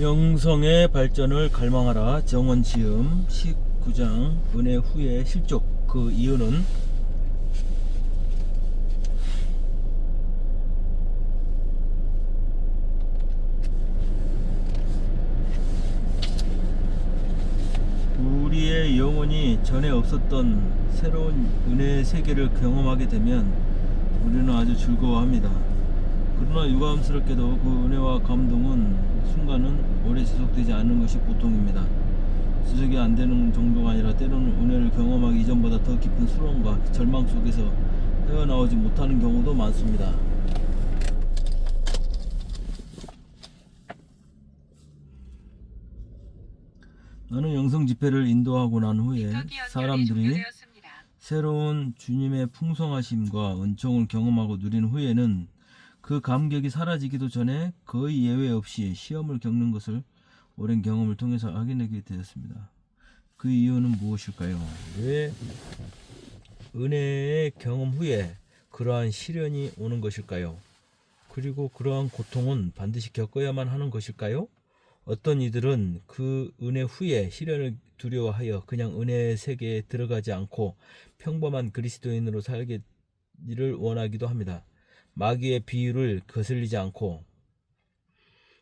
영성의 발전을 갈망하라 정원지음 19장 은혜 후의 실족 그 이유는 우리의 영혼이 전에 없었던 새로운 은혜의 세계를 경험하게 되면 우리는 아주 즐거워합니다. 그러나 유감스럽게도 그 은혜와 감동은 순간은 오래 지속되지 않는 것이 보통입니다. 지속이 안 되는 정도가 아니라 때로는 은혜를 경험하기 이전보다 더 깊은 수렁과 절망 속에서 헤어나오지 못하는 경우도 많습니다. 나는 영성 집회를 인도하고 난 후에 사람들이 새로운 주님의 풍성하심과 은총을 경험하고 누린 후에는 그 감격이 사라지기도 전에 거의 예외 없이 시험을 겪는 것을 오랜 경험을 통해서 확인하게 되었습니다. 그 이유는 무엇일까요? 왜 은혜의 경험 후에 그러한 시련이 오는 것일까요? 그리고 그러한 고통은 반드시 겪어야만 하는 것일까요? 어떤 이들은 그 은혜 후에 시련을 두려워하여 그냥 은혜의 세계에 들어가지 않고 평범한 그리스도인으로 살기를 원하기도 합니다. 마귀의 비유를 거슬리지 않고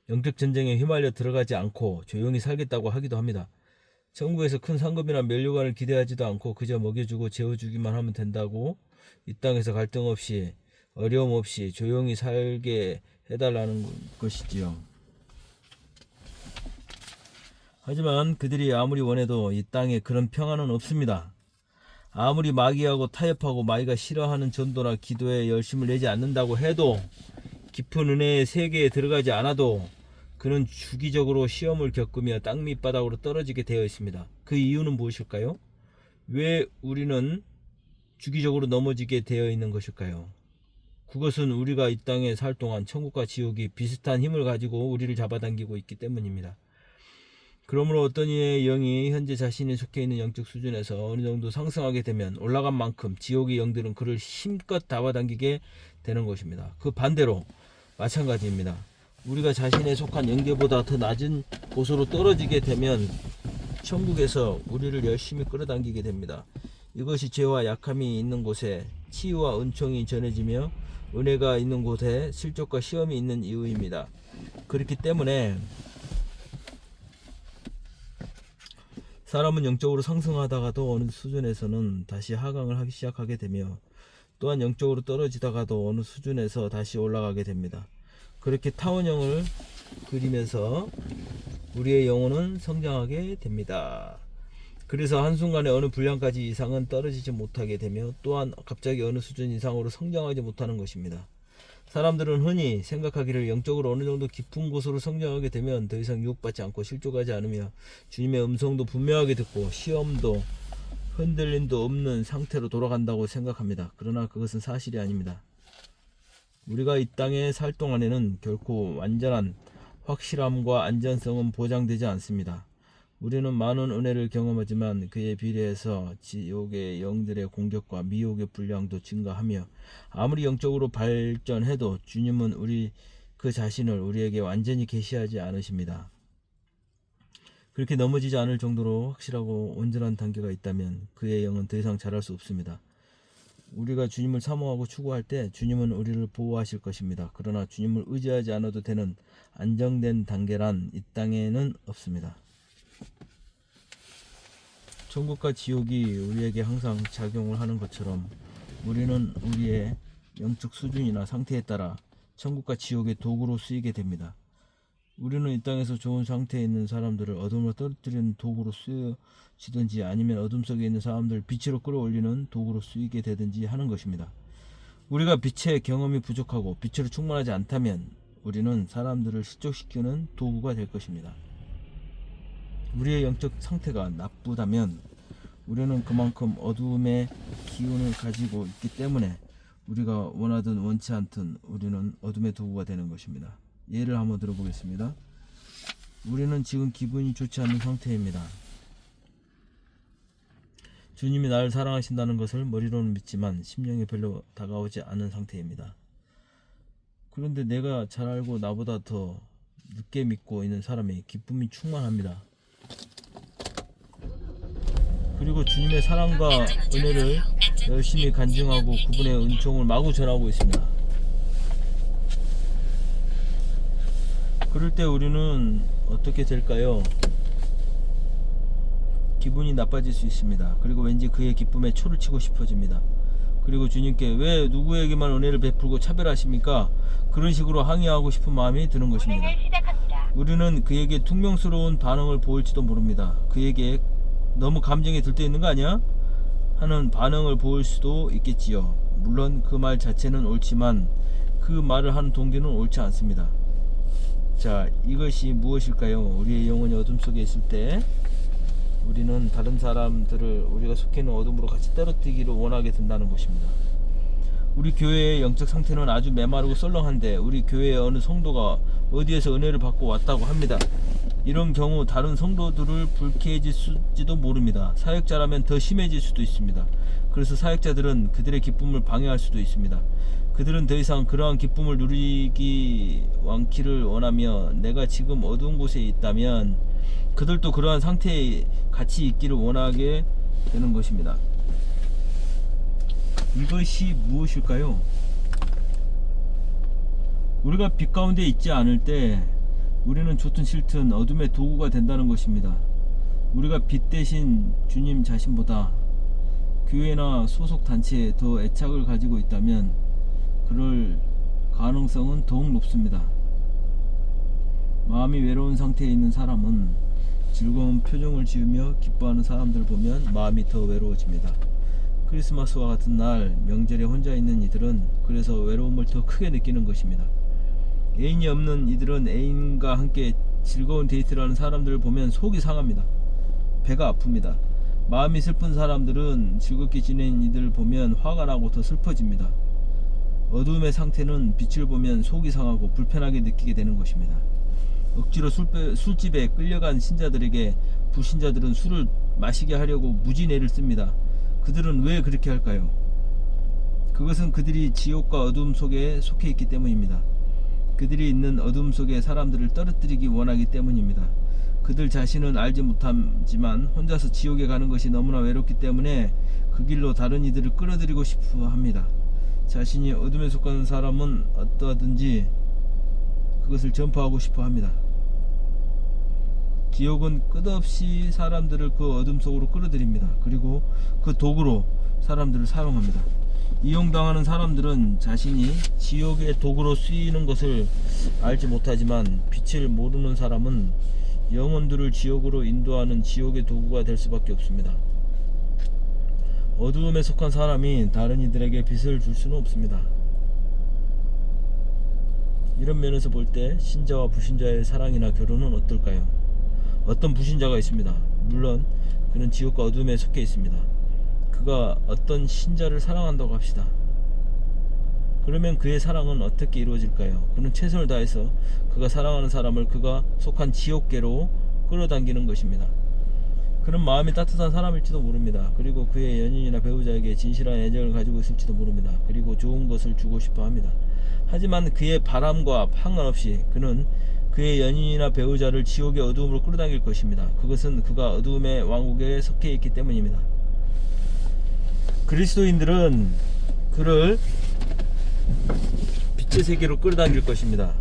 영적 전쟁에 휘말려 들어가지 않고 조용히 살겠다고 하기도 합니다. 천국에서 큰 상급이나 면류관을 기대하지도 않고 그저 먹여주고 재워주기만 하면 된다고 이 땅에서 갈등 없이 어려움 없이 조용히 살게 해달라는 것이지요. 하지만 그들이 아무리 원해도 이 땅에 그런 평안은 없습니다. 아무리 마귀하고 타협하고 마귀가 싫어하는 전도나 기도에 열심을 내지 않는다고 해도 깊은 은혜의 세계에 들어가지 않아도 그는 주기적으로 시험을 겪으며 땅 밑바닥으로 떨어지게 되어 있습니다. 그 이유는 무엇일까요? 왜 우리는 주기적으로 넘어지게 되어 있는 것일까요? 그것은 우리가 이 땅에 살 동안 천국과 지옥이 비슷한 힘을 가지고 우리를 잡아당기고 있기 때문입니다. 그러므로 어떤 이의 영이 현재 자신이 속해 있는 영적 수준에서 어느 정도 상승하게 되면 올라간 만큼 지옥의 영들은 그를 힘껏 잡아당기게 되는 것입니다. 그 반대로 마찬가지입니다. 우리가 자신의 속한 영계보다 더 낮은 곳으로 떨어지게 되면 천국에서 우리를 열심히 끌어당기게 됩니다. 이것이 죄와 약함이 있는 곳에 치유와 은총이 전해지며 은혜가 있는 곳에 실족과 시험이 있는 이유입니다. 그렇기 때문에 사람은 영적으로 상승하다가도 어느 수준에서는 다시 하강을 하기 시작하게 되며 또한 영적으로 떨어지다가도 어느 수준에서 다시 올라가게 됩니다. 그렇게 타원형을 그리면서 우리의 영혼은 성장하게 됩니다. 그래서 한순간에 어느 분량까지 이상은 떨어지지 못하게 되며 또한 갑자기 어느 수준 이상으로 성장하지 못하는 것입니다. 사람들은 흔히 생각하기를 영적으로 어느 정도 깊은 곳으로 성장하게 되면 더 이상 유혹받지 않고 실족하지 않으며 주님의 음성도 분명하게 듣고 시험도 흔들림도 없는 상태로 돌아간다고 생각합니다. 그러나 그것은 사실이 아닙니다. 우리가 이 땅에 살 동안에는 결코 완전한 확실함과 안전성은 보장되지 않습니다. 우리는 많은 은혜를 경험하지만 그에 비례해서 지옥의 영들의 공격과 미혹의 분량도 증가하며 아무리 영적으로 발전해도 주님은 우리 그 자신을 우리에게 완전히 계시하지 않으십니다. 그렇게 넘어지지 않을 정도로 확실하고 온전한 단계가 있다면 그의 영은 더 이상 자랄 수 없습니다. 우리가 주님을 사모하고 추구할 때 주님은 우리를 보호하실 것입니다. 그러나 주님을 의지하지 않아도 되는 안정된 단계란 이 땅에는 없습니다. 천국과 지옥이 우리에게 항상 작용을 하는 것처럼 우리는 우리의 영적 수준이나 상태에 따라 천국과 지옥의 도구로 쓰이게 됩니다. 우리는 이 땅에서 좋은 상태에 있는 사람들을 어둠으로 떨어뜨리는 도구로 쓰여지든지 아니면 어둠 속에 있는 사람들을 빛으로 끌어올리는 도구로 쓰이게 되든지 하는 것입니다. 우리가 빛의 경험이 부족하고 빛으로 충만하지 않다면 우리는 사람들을 실족시키는 도구가 될 것입니다. 우리의 영적 상태가 나쁘다면 우리는 그만큼 어두움의 기운을 가지고 있기 때문에 우리가 원하든 원치 않든 우리는 어둠의 도구가 되는 것입니다. 예를 한번 들어보겠습니다. 우리는 지금 기분이 좋지 않은 상태입니다. 주님이 나를 사랑하신다는 것을 머리로는 믿지만 심령이 별로 다가오지 않은 상태입니다. 그런데 내가 잘 알고 나보다 더 늦게 믿고 있는 사람이 기쁨이 충만합니다. 그리고 주님의 사랑과 은혜를 열심히 간증하고 그분의 은총을 마구 전하고 있습니다. 그럴 때 우리는 어떻게 될까요? 기분이 나빠질 수 있습니다. 그리고 왠지 그의 기쁨에 초를 치고 싶어집니다. 그리고 주님께 왜 누구에게만 은혜를 베풀고 차별하십니까? 그런 식으로 항의하고 싶은 마음이 드는 것입니다. 우리는 그에게 퉁명스러운 반응을 보일지도 모릅니다. 그에게 너무 감정이 들떠 있는 거 아니야? 하는 반응을 보일 수도 있겠지요. 물론 그 말 자체는 옳지만 그 말을 하는 동기는 옳지 않습니다. 자, 이것이 무엇일까요? 우리의 영혼이 어둠 속에 있을 때 우리는 다른 사람들을 우리가 속해 있는 어둠으로 같이 떨어뜨리기를 원하게 된다는 것입니다. 우리 교회의 영적 상태는 아주 메마르고 썰렁한데 우리 교회의 어느 성도가 어디에서 은혜를 받고 왔다고 합니다. 이런 경우 다른 성도들을 불쾌해질지도 모릅니다. 사역자라면 더 심해질 수도 있습니다. 그래서 사역자들은 그들의 기쁨을 방해할 수도 있습니다. 그들은 더 이상 그러한 기쁨을 누리기 않기를 원하며 내가 지금 어두운 곳에 있다면 그들도 그러한 상태에 같이 있기를 원하게 되는 것입니다. 이것이 무엇일까요? 우리가 빛 가운데 있지 않을 때 우리는 좋든 싫든 어둠의 도구가 된다는 것입니다. 우리가 빛 대신 주님 자신보다 교회나 소속 단체에 더 애착을 가지고 있다면 그럴 가능성은 더욱 높습니다. 마음이 외로운 상태에 있는 사람은 즐거운 표정을 지으며 기뻐하는 사람들 보면 마음이 더 외로워집니다. 크리스마스와 같은 날 명절에 혼자 있는 이들은 그래서 외로움을 더 크게 느끼는 것입니다. 애인이 없는 이들은 애인과 함께 즐거운 데이트를 하는 사람들을 보면 속이 상합니다. 배가 아픕니다. 마음이 슬픈 사람들은 즐겁게 지내는 이들을 보면 화가 나고 더 슬퍼집니다. 어두움의 상태는 빛을 보면 속이 상하고 불편하게 느끼게 되는 것입니다. 억지로 술배, 술집에 끌려간 신자들에게 불신자들은 술을 마시게 하려고 무진애를 씁니다. 그들은 왜 그렇게 할까요? 그것은 그들이 지옥과 어둠 속에 속해 있기 때문입니다. 그들이 있는 어둠 속에 사람들을 떨어뜨리기 원하기 때문입니다. 그들 자신은 알지 못하지만 혼자서 지옥에 가는 것이 너무나 외롭기 때문에 그 길로 다른 이들을 끌어들이고 싶어 합니다. 자신이 어둠에 속한 사람은 어떠하든지 그것을 전파하고 싶어 합니다. 지옥은 끝없이 사람들을 그 어둠 속으로 끌어들입니다. 그리고 그 도구로 사람들을 사용합니다. 이용당하는 사람들은 자신이 지옥의 도구로 쓰이는 것을 알지 못하지만 빛을 모르는 사람은 영혼들을 지옥으로 인도하는 지옥의 도구가 될 수밖에 없습니다. 어두움에 속한 사람이 다른 이들에게 빛을 줄 수는 없습니다. 이런 면에서 볼 때 신자와 불신자의 사랑이나 결혼은 어떨까요? 어떤 불신자가 있습니다. 물론 그는 지옥과 어둠에 속해 있습니다. 그가 어떤 신자를 사랑한다고 합시다. 그러면 그의 사랑은 어떻게 이루어질까요? 그는 최선을 다해서 그가 사랑하는 사람을 그가 속한 지옥계로 끌어당기는 것입니다. 그는 마음이 따뜻한 사람일지도 모릅니다. 그리고 그의 연인이나 배우자에게 진실한 애정을 가지고 있을지도 모릅니다. 그리고 좋은 것을 주고 싶어 합니다. 하지만 그의 바람과 상관없이 그는 그의 연인이나 배우자를 지옥의 어두움으로 끌어당길 것입니다. 그것은 그가 어두움의 왕국에 속해 있기 때문입니다. 그리스도인들은 그를 빛의 세계로 끌어당길 것입니다.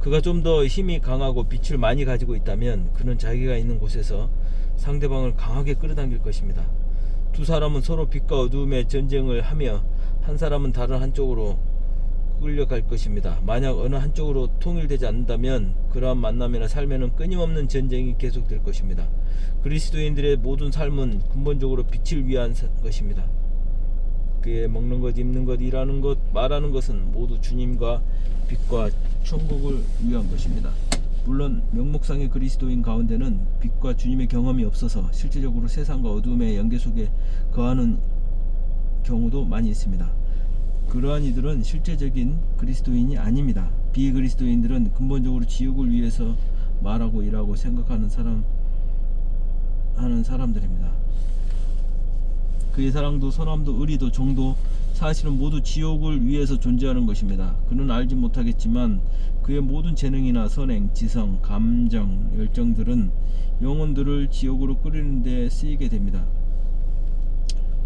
그가 좀 더 힘이 강하고 빛을 많이 가지고 있다면 그는 자기가 있는 곳에서 상대방을 강하게 끌어당길 것입니다. 두 사람은 서로 빛과 어두움의 전쟁을 하며 한 사람은 다른 한쪽으로 끌려갈 것입니다. 만약 어느 한쪽으로 통일되지 않는다면 그러한 만남이나 삶에는 끊임없는 전쟁이 계속될 것입니다. 그리스도인들의 모든 삶은 근본적으로 빛을 위한 사- 것입니다. 그의 먹는 것, 입는 것, 일하는 것, 말하는 것은 모두 주님과 빛과 천국을 위한 것입니다. 물론 명목상의 그리스도인 가운데는 빛과 주님의 경험이 없어서 실제적으로 세상과 어둠의 연계 속에 거하는 경우도 많이 있습니다. 그러한 이들은 실제적인 그리스도인이 아닙니다. 비그리스도인들은 근본적으로 지옥을 위해서 말하고 일하고 생각하는 사람 하는 사람들입니다. 그의 사랑도 선함도 의리도 정도 사실은 모두 지옥을 위해서 존재하는 것입니다. 그는 알지 못하겠지만 그의 모든 재능이나 선행, 지성, 감정, 열정들은 영혼들을 지옥으로 끌리는 데 쓰이게 됩니다.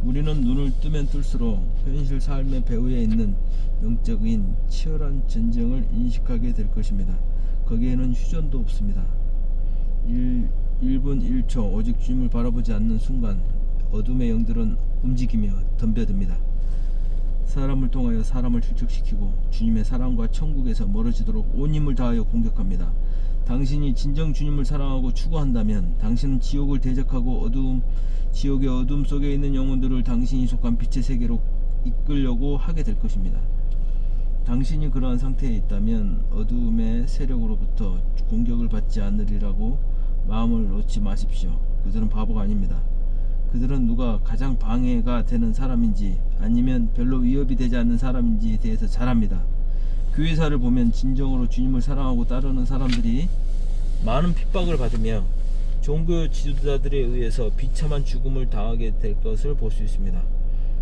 우리는 눈을 뜨면 뜰수록 현실 삶의 배후에 있는 영적인 치열한 전쟁을 인식하게 될 것입니다. 거기에는 휴전도 없습니다. 1, 1분 1초 오직 주님을 바라보지 않는 순간 어둠의 영들은 움직이며 덤벼듭니다. 사람을 통하여 사람을 실족시키고 주님의 사랑과 천국에서 멀어지도록 온 힘을 다하여 공격합니다. 당신이 진정 주님을 사랑하고 추구한다면 당신은 지옥을 대적하고 어두움 지옥의 어둠 속에 있는 영혼들을 당신이 속한 빛의 세계로 이끌려고 하게 될 것입니다. 당신이 그러한 상태에 있다면 어두움의 세력으로부터 공격을 받지 않으리라고 마음을 놓지 마십시오. 그들은 바보가 아닙니다. 그들은 누가 가장 방해가 되는 사람인지 아니면 별로 위협이 되지 않는 사람인지에 대해서 잘 압니다. 교회사를 보면 진정으로 주님을 사랑하고 따르는 사람들이 많은 핍박을 받으며 종교 지도자들에 의해서 비참한 죽음을 당하게 될 것을 볼 수 있습니다.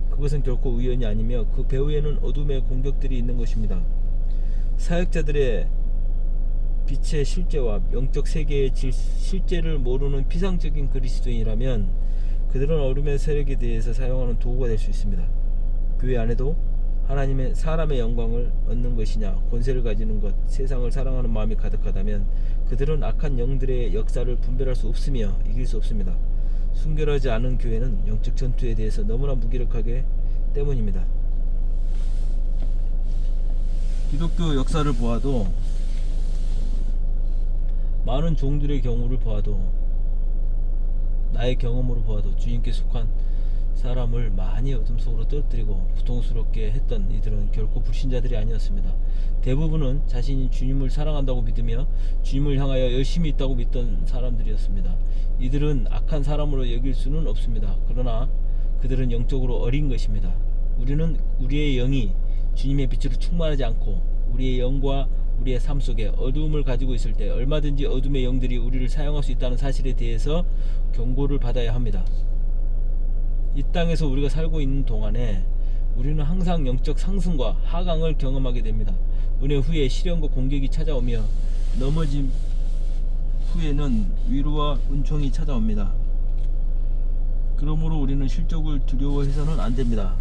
그것은 결코 우연이 아니며 그 배후에는 어둠의 공격들이 있는 것입니다. 사역자들의 빛의 실제와 영적 세계의 질, 실제를 모르는 피상적인 그리스도인이라면 그들은 어둠의 세력에 대해서 사용하는 도구가 될 수 있습니다. 교회 안에도 하나님의 사람의 영광을 얻는 것이냐 권세를 가지는 것 세상을 사랑하는 마음이 가득하다면 그들은 악한 영들의 역사를 분별할 수 없으며 이길 수 없습니다. 순결하지 않은 교회는 영적 전투에 대해서 너무나 무기력하게 때문입니다. 기독교 역사를 보아도 많은 종들의 경우를 보아도 나의 경험으로 보아도 주님께 속한 사람을 많이 어둠 속으로 떨어뜨리고 고통스럽게 했던 이들은 결코 불신자들이 아니었습니다. 대부분은 자신이 주님을 사랑한다고 믿으며 주님을 향하여 열심히 있다고 믿던 사람들이었습니다. 이들은 악한 사람으로 여길 수는 없습니다. 그러나 그들은 영적으로 어린 것입니다. 우리는 우리의 영이 주님의 빛으로 충만하지 않고 우리의 영과 우리의 삶 속에 어두움을 가지고 있을 때 얼마든지 어둠의 영들이 우리를 사용할 수 있다는 사실에 대해서 경고를 받아야 합니다. 이 땅에서 우리가 살고 있는 동안에 우리는 항상 영적 상승과 하강을 경험하게 됩니다. 은혜 후에 시련과 공격이 찾아오며 넘어짐 후에는 위로와 은총이 찾아옵니다. 그러므로 우리는 실족을 두려워해서는 안 됩니다.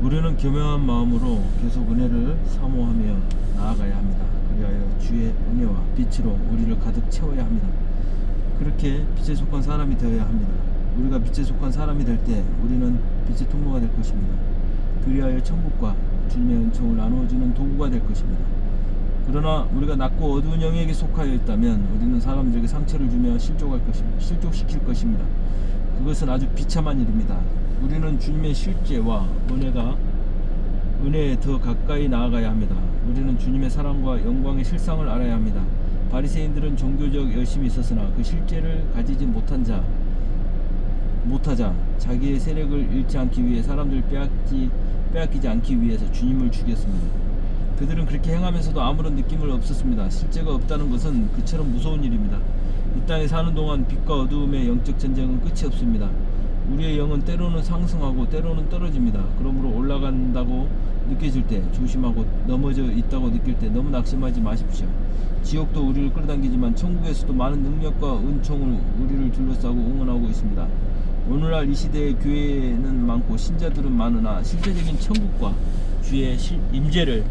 우리는 교명한 마음으로 계속 은혜를 사모하며 나아가야 합니다. 그리하여 주의 은혜와 빛으로 우리를 가득 채워야 합니다. 그렇게 빛에 속한 사람이 되어야 합니다. 우리가 빛에 속한 사람이 될 때 우리는 빛의 통로가 될 것입니다. 그리하여 천국과 주님의 은총을 나누어주는 도구가 될 것입니다. 그러나 우리가 낮고 어두운 영에게 속하여 있다면 우리는 사람들에게 상처를 주며 실족할 것입니다. 실족시킬 것입니다. 그것은 아주 비참한 일입니다. 우리는 주님의 실제와 은혜가 은혜에 더 가까이 나아가야 합니다. 우리는 주님의 사랑과 영광의 실상을 알아야 합니다. 바리새인들은 종교적 열심이 있었으나 그 실제를 가지지 못한 자 못하자 자기의 세력을 잃지 않기 위해 사람들 빼앗기 빼앗기지 않기 위해서 주님을 죽였습니다. 그들은 그렇게 행하면서도 아무런 느낌을 없었습니다. 실제가 없다는 것은 그처럼 무서운 일입니다. 이 땅에 사는 동안 빛과 어두움의 영적 전쟁은 끝이 없습니다. 우리의 영은 때로는 상승하고 때로는 떨어집니다. 그러므로 올라간다고 느껴질 때 조심하고 넘어져 있다고 느낄 때 너무 낙심하지 마십시오. 지옥도 우리를 끌어당기지만 천국에서도 많은 능력과 은총을 우리를 둘러싸고 응원하고 있습니다. 오늘날 이 시대의 교회는 많고 신자들은 많으나 실제적인 천국과 주의 실- 임재를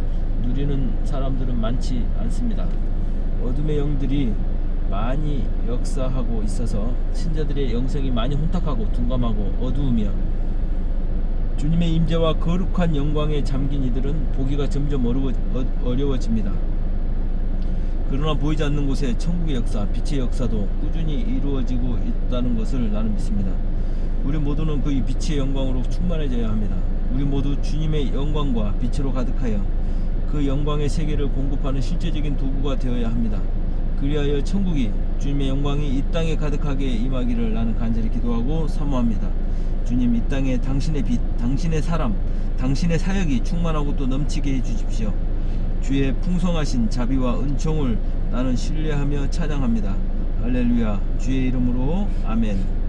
누리는 사람들은 많지 않습니다. 어둠의 영들이 많이 역사하고 있어서 신자들의 영성이 많이 혼탁하고 둔감하고 어두우며 주님의 임재와 거룩한 영광에 잠긴 이들은 보기가 점점 어려워, 어, 어려워 집니다. 그러나 보이지 않는 곳에 천국의 역사, 빛의 역사도 꾸준히 이루어지고 있다는 것을 나는 믿습니다. 우리 모두는 그 빛의 영광으로 충만해져야 합니다. 우리 모두 주님의 영광과 빛으로 가득하여 그 영광의 세계를 공급하는 실제적인 도구가 되어야 합니다. 그리하여 천국이 주님의 영광이 이 땅에 가득하게 임하기를 나는 간절히 기도하고 사모합니다. 주님 이 땅에 당신의 빛, 당신의 사람, 당신의 사역이 충만하고 또 넘치게 해 주십시오. 주의 풍성하신 자비와 은총을 나는 신뢰하며 찬양합니다. 할렐루야 주의 이름으로 아멘